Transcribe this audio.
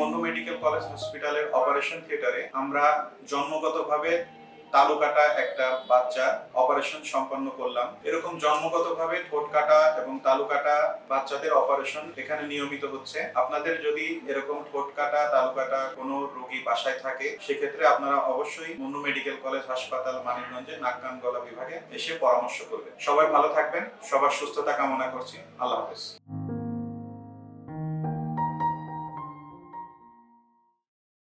মন্য medical college হসপিটালের operation থিয়েটারে আমরা জন্মগতভাবে তালু কাটা একটা বাচ্চা অপারেশন সম্পন্ন করলাম। এরকম জন্মগতভাবে ঠোঁট কাটা এবং তালু কাটা বাচ্চাদের অপারেশন এখানে নিয়মিত হচ্ছে। আপনাদের যদি এরকম ঠোঁট কাটা তালু কাটা কোনো রোগী বাসায় থাকে, সেক্ষেত্রে আপনারা অবশ্যই মন্য মেডিকেল কলেজ হাসপাতাল মানিকগঞ্জে নাক কান গলা বিভাগে এসে পরামর্শ করবেন। সবাই ভালো থাকবেন, সবার সুস্থতা কামনা করছি। আল্লাহ হাফেজ।